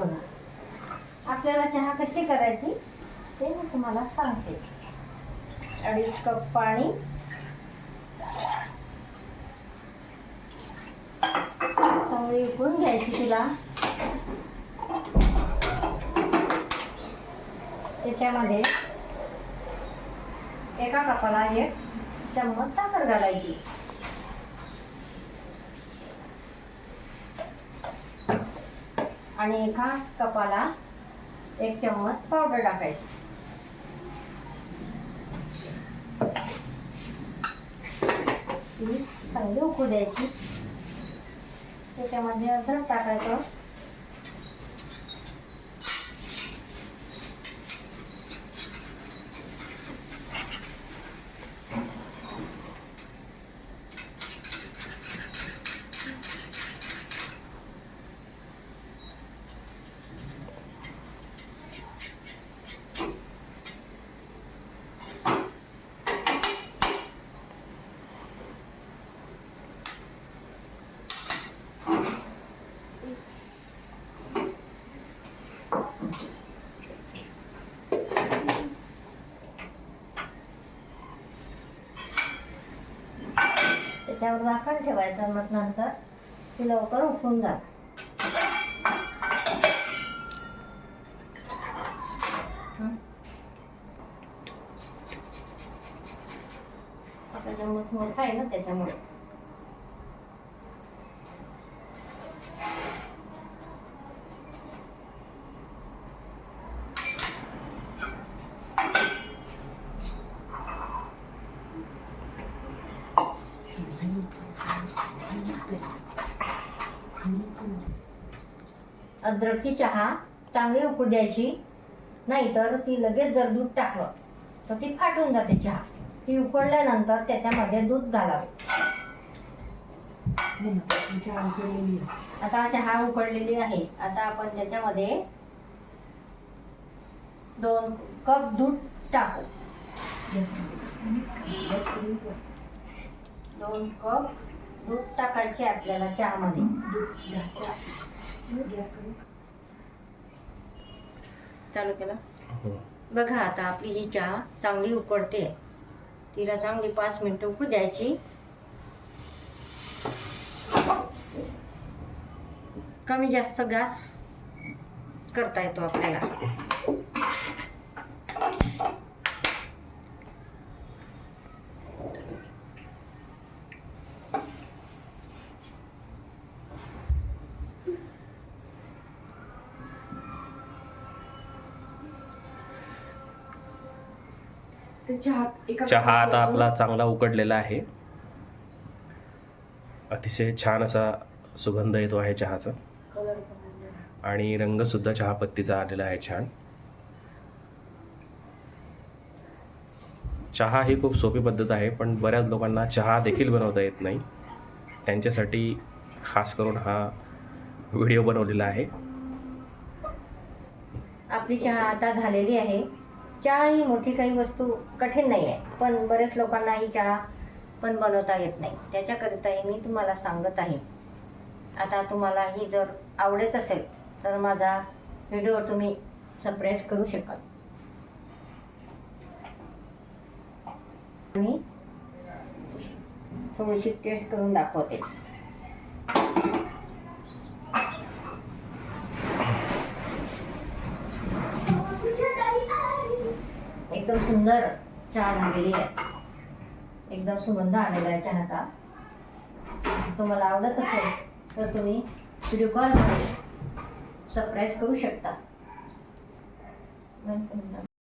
बघा. आपल्याला चहा कशी करायची? ते मी तुम्हाला सांगते. अडीच कप पाणी. चांगली उकळून घ्यायची तिला. त्याच्यामध्ये एका कपाला एक चम्मच साखर घालायची. आणि एका कपाला एक चम्मच पावडर टाकायची. चांगली उकळू द्यायची. त्याच्यामध्ये अद्रक टाकायचं. त्याच्यावर झाकण ठेवायचं मग नंतर ती लवकर उठून जात आपला चम्मच मोठा आहे ना त्याच्यामुळे. अद्रकची चहा चांगली उकळू द्यायची. नाहीतर ती लगेच जर दूध टाकलं तर ती फाटून जाते चहा. ती उकळल्यानंतर त्याच्यामध्ये दूध घालावे. आता चहा उकळलेली आहे. आता आपण त्याच्यामध्ये दोन कप दूध टाकू. दोन कप दूध टाकायचे आपल्याला चहामध्ये. चालू केला? बघा आता आपली ही चहा चांगली उकळते तिला चांगली पाच मिनिटं उकळू द्यायची. कमी जास्त गॅस करता येतो आपल्याला. चहा आता आपला चांगला उकडलेला आहे. अतिशय छान असा सुगंध येतो आहे चहाचा. कलर आणि रंग सुद्धा चहापत्तीचा आलेला आहे छान. चहा ही खूप सोपी पद्धत आहे पण बऱ्याच लोकांना चहा देखील बनवता येत नाही. त्यांच्यासाठी खास करून हा व्हिडिओ बनवलेला आहे. आपली चहा आता झालेली आहे. चहा ही मोठी काही वस्तू कठीण नाही आहे पण बरेच लोकांना ही चहा पण बनवता येत नाही. त्याच्याकरिताही मी तुम्हाला सांगत आहे. आता तुम्हाला ही जर आवडत असेल तर माझा व्हिडिओ तुम्ही सप्रेस करू शकाल. मी थोडीशी टेस्ट करून दाखवते. एकदम सुंदर चहा झालेली आहे. एकदम सुगंध आलेला आहे चहाचा. तुम्हाला आवडत असेल तर तुम्ही व्हिडिओ कॉलमध्ये सरप्राईज करू शकता.